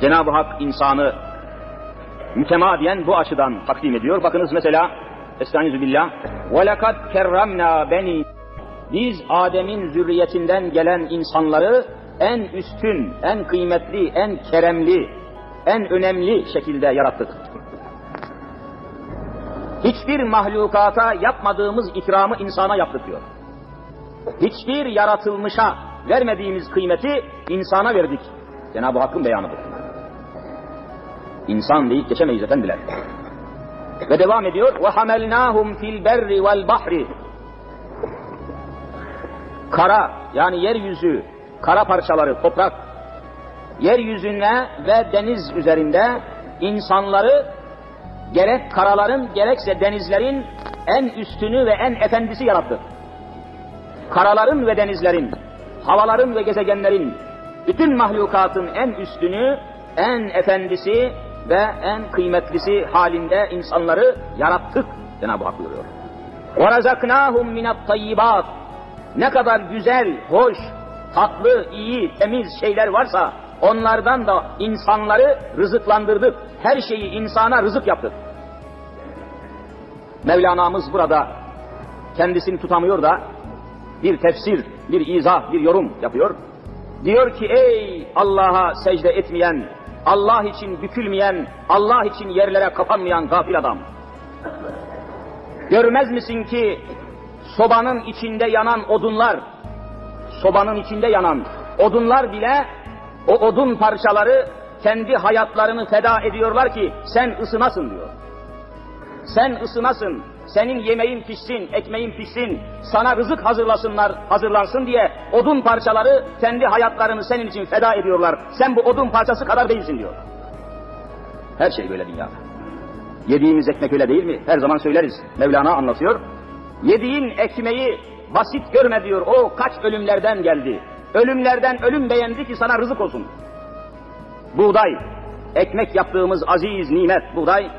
Cenab-ı Hak insanı mütemadiyen bu açıdan takdim ediyor. Bakınız mesela Estaizu billah. وَلَقَدْ كَرَّمْنَا beni Biz Adem'in zürriyetinden gelen insanları en üstün, en kıymetli, en keremli, en önemli şekilde yarattık. Hiçbir mahlukata yapmadığımız ikramı insana yaptık diyor. Hiçbir yaratılmışa vermediğimiz kıymeti insana verdik. Cenab-ı Hakk'ın beyanıdır. İnsan deyip geçemeyiz efendiler. Ve devam ediyor. Ve hamelnahum fil berri vel bahri. Kara yani yeryüzü, kara parçaları, toprak. Yeryüzüne ve deniz üzerinde insanları gerek karaların gerekse denizlerin en üstünü ve en efendisi yarattı. Karaların ve denizlerin, havaların ve gezegenlerin, bütün mahlukatın en üstünü, en efendisi, ve en kıymetlisi halinde insanları yarattık Cenab-ı Hak buyuruyor. وَرَزَقْنَاهُمْ مِنَ الطَّيِّبَاتِ Ne kadar güzel, hoş, tatlı, iyi, temiz şeyler varsa onlardan da insanları rızıklandırdık. Her şeyi insana rızık yaptık. Mevlana'mız burada kendisini tutamıyor da bir tefsir, bir izah, bir yorum yapıyor. Diyor ki ey Allah'a secde etmeyen, Allah için bükülmeyen, Allah için yerlere kapanmayan gafil adam. Görmez misin ki sobanın içinde yanan odunlar, sobanın içinde yanan odunlar bile o odun parçaları kendi hayatlarını feda ediyorlar ki sen ısınasın diyor. Sen ısınasın, senin yemeğin pişsin, ekmeğin pişsin, sana rızık hazırlasınlar, hazırlansın diye odun parçaları kendi hayatlarını senin için feda ediyorlar. Sen bu odun parçası kadar değilsin diyor. Her şey böyle dünyada. Yediğimiz ekmek öyle değil mi? Her zaman söyleriz. Mevlana anlatıyor. Yediğin ekmeği basit görme diyor. O kaç ölümlerden geldi. Ölümlerden ölüm beğendi ki sana rızık olsun. Buğday, ekmek yaptığımız aziz nimet buğday,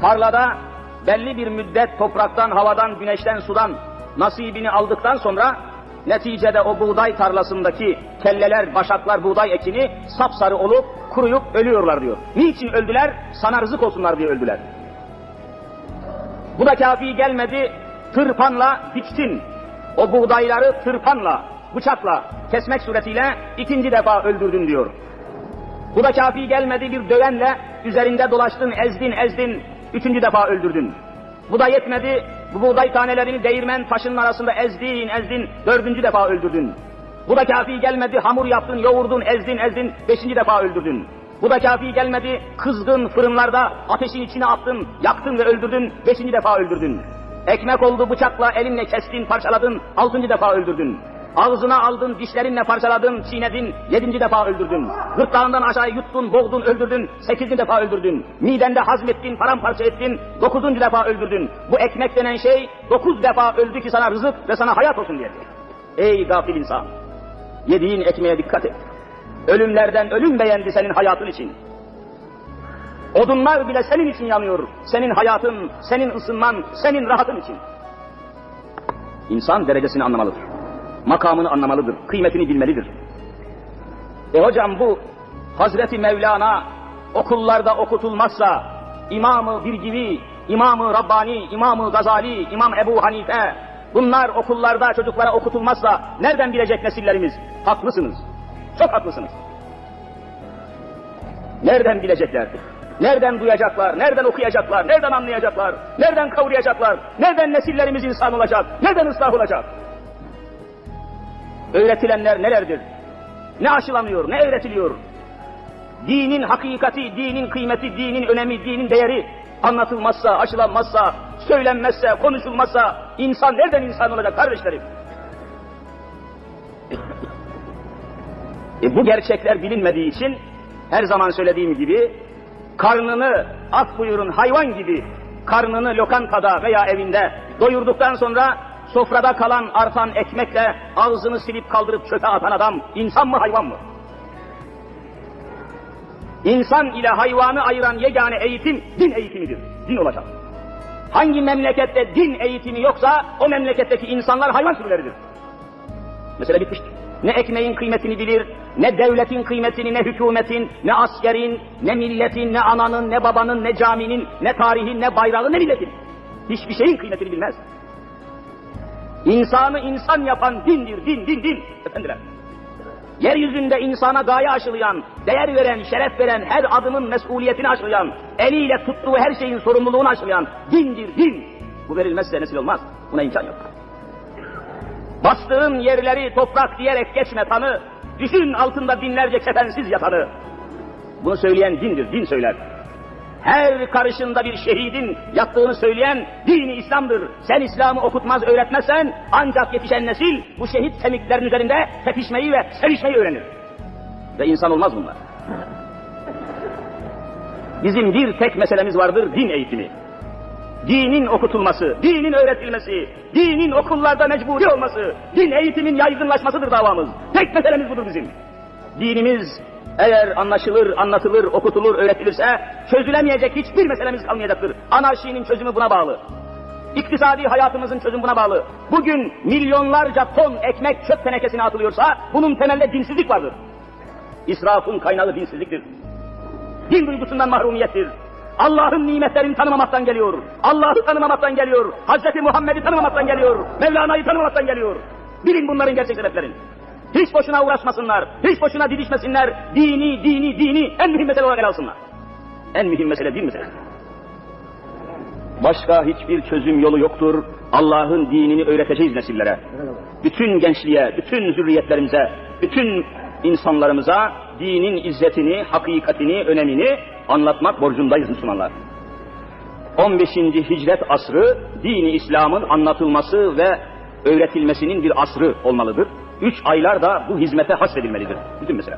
tarlada belli bir müddet topraktan, havadan, güneşten, sudan nasibini aldıktan sonra neticede o buğday tarlasındaki kelleler, başaklar, buğday ekini sapsarı olup kuruyup ölüyorlar diyor. Niçin öldüler? Sana rızık olsunlar diye öldüler. Bu da kafi gelmedi, tırpanla biçtin. O buğdayları tırpanla, bıçakla kesmek suretiyle ikinci defa öldürdün diyor. Bu da kafi gelmedi bir dövenle üzerinde dolaştın, ezdin, ezdin, üçüncü defa öldürdün. Bu da yetmedi, bu buğday tanelerini değirmen taşının arasında ezdin, ezdin, dördüncü defa öldürdün. Bu da kafi gelmedi, hamur yaptın, yoğurdun, ezdin, ezdin, beşinci defa öldürdün. Bu da kafi gelmedi, kızgın fırınlarda ateşin içine attın, yaktın ve öldürdün, beşinci defa öldürdün. Ekmek oldu bıçakla elinle kestin, parçaladın, altıncı defa öldürdün. Ağzına aldın, dişlerinle parçaladın, çiğnedin, yedinci defa öldürdün. Gırtlağından aşağı yuttun, boğdun, öldürdün, sekizinci defa öldürdün. Midende hazmettin, paramparça ettin, dokuzuncu defa öldürdün. Bu ekmek denen şey dokuz defa öldü ki sana rızık ve sana hayat olsun diye. Ey gafil insan! Yediğin ekmeğe dikkat et. Ölümlerden ölüm beğendi senin hayatın için. Odunlar bile senin için yanıyor. Senin hayatın, senin ısınman, senin rahatın için. İnsan derecesini anlamalıdır makamını anlamalıdır, kıymetini bilmelidir. E hocam bu Hazreti Mevlana okullarda okutulmazsa İmamı Birgivi, İmamı Rabbani, İmamı Gazali, İmam Ebu Hanife bunlar okullarda çocuklara okutulmazsa nereden bilecek nesillerimiz? Haklısınız. Çok haklısınız. Nereden bilecekler? Nereden duyacaklar? Nereden okuyacaklar? Nereden anlayacaklar? Nereden kavrayacaklar? Nereden nesillerimiz insan olacak? Nereden ıslah olacak? Öğretilenler nelerdir? Ne aşılanıyor, ne öğretiliyor? Dinin hakikati, dinin kıymeti, dinin önemi, dinin değeri anlatılmazsa, aşılanmazsa, söylenmezse, konuşulmazsa insan nereden insan olacak kardeşlerim? E bu gerçekler bilinmediği için her zaman söylediğim gibi karnını at buyurun hayvan gibi karnını lokantada veya evinde doyurduktan sonra sofrada kalan artan ekmekle ağzını silip kaldırıp çöpe atan adam insan mı hayvan mı? İnsan ile hayvanı ayıran yegane eğitim din eğitimidir. Din olacak. Hangi memlekette din eğitimi yoksa o memleketteki insanlar hayvan türleridir. Mesela bitmiştir. Ne ekmeğin kıymetini bilir, ne devletin kıymetini, ne hükümetin, ne askerin, ne milletin, ne ananın, ne babanın, ne caminin, ne tarihin, ne bayrağın, ne milletin. Hiçbir şeyin kıymetini bilmez. İnsanı insan yapan dindir, din, din, din. Efendiler. Yeryüzünde insana gaye aşılayan, değer veren, şeref veren, her adımın mesuliyetini aşılayan, eliyle tuttuğu her şeyin sorumluluğunu aşılayan dindir, din. Bu verilmezse nesil olmaz. Buna imkan yok. Bastığın yerleri toprak diyerek geçme tanı, düşün altında binlerce kefensiz yatanı. Bunu söyleyen dindir, din söyler. Her karışında bir şehidin yattığını söyleyen dini İslam'dır. Sen İslam'ı okutmaz, öğretmezsen ancak yetişen nesil bu şehit kemiklerin üzerinde tepişmeyi ve sevişmeyi öğrenir. Ve insan olmaz bunlar. Bizim bir tek meselemiz vardır, din eğitimi. Dinin okutulması, dinin öğretilmesi, dinin okullarda mecburi olması, din eğitimin yaygınlaşmasıdır davamız. Tek meselemiz budur bizim. Dinimiz eğer anlaşılır, anlatılır, okutulur, öğretilirse çözülemeyecek hiçbir meselemiz kalmayacaktır. Anarşinin çözümü buna bağlı. İktisadi hayatımızın çözümü buna bağlı. Bugün milyonlarca ton ekmek çöp tenekesine atılıyorsa bunun temelde dinsizlik vardır. İsrafın kaynağı dinsizliktir. Din duygusundan mahrumiyettir. Allah'ın nimetlerini tanımamaktan geliyor. Allah'ı tanımamaktan geliyor. Hazreti Muhammed'i tanımamaktan geliyor. Mevlana'yı tanımamaktan geliyor. Bilin bunların gerçek sebeplerini. Hiç boşuna uğraşmasınlar, hiç boşuna didişmesinler. Dini, dini, dini en mühim mesele olarak ele alsınlar. En mühim mesele din meselesi. Başka hiçbir çözüm yolu yoktur. Allah'ın dinini öğreteceğiz nesillere. Bütün gençliğe, bütün zürriyetlerimize, bütün insanlarımıza dinin izzetini, hakikatini, önemini anlatmak borcundayız Müslümanlar. 15. hicret asrı dini İslam'ın anlatılması ve öğretilmesinin bir asrı olmalıdır. Üç aylar da bu hizmete hasredilmelidir. Bütün mesele.